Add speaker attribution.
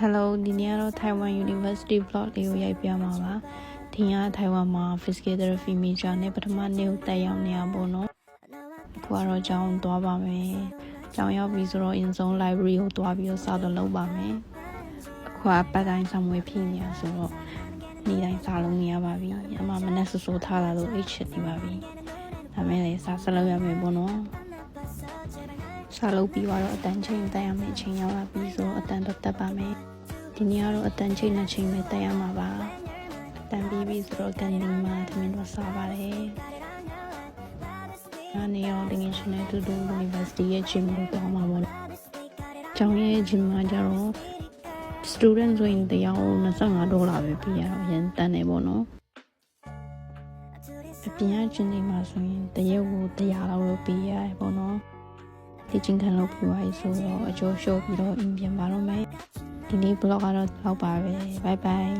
Speaker 1: Hello ဒီနေ့ကတော့ Taiwan University vlog လေးကိုရိုက်ပြမှာပါ။ဒီကထိုင်ဝမ်မှာ physical therapy major နဲ့ပထမနေ့ကိုတက်ရောက်နေရပါတော့။အခုကတော့ကျောင်းသွားပါမယ်။ကျောင်းရောက်ပြီဆိုတော့ in zone library ကိုသွားပြီးတော့စာတော့လုပ်ပါမယ်။အခုကပတ်တိုင်းဆောင်ဝေးဖြစ်နေရဆိုတော့နေ့တိုင်းစာလုံးနေရပါပြီ။အမမနဲ့ဆူဆူထားလာလို့အိတ်ချစ်နေပါပြီ။ဒါမဲ့လည်းစာဆက်လုပ်ရမယ်ပေါ့နော်။ စာလုပ်ပြီးတော့အတန်းချိန်တက်ရမယ်အချိန်ရောက်လာပြီဆိုတော့အတန်းတော့တက်ပါမယ်။ဒီနေ့ကတော့အတန်းချိန်နဲ့ချိန်ပဲတက်ရမှာပါ။အတန်းပြီးပြီဆိုတော့ကန်ဒီမှာသမင်တော့စားပါတယ်။အနေရောတကယ်ရှင်နဲ့တူတူ University ရဲ့ gym ကိုတောင်းမှာပေါ့။ကျောင်းရဲ့ gym မှာကျတော့ student ဆိုရင်တရား25ဒေါ်လာပဲပေးရတော့အရင်တန်နေပေါ့နော်။အပြင်က gym တွေမှာဆိုရင်တရက်ကို100လောက်လို့ပေးရတယ်ပေါ့နော်။ ဒီချင်းခံလို့ပြီးသွားပြီဆိုတော့အကျိုးရှုပ်ပြီးတော့အင်ပြန်ပါတော့မယ်ဒီနေ့ vlog ကတော့လောက်ပါပဲ bye bye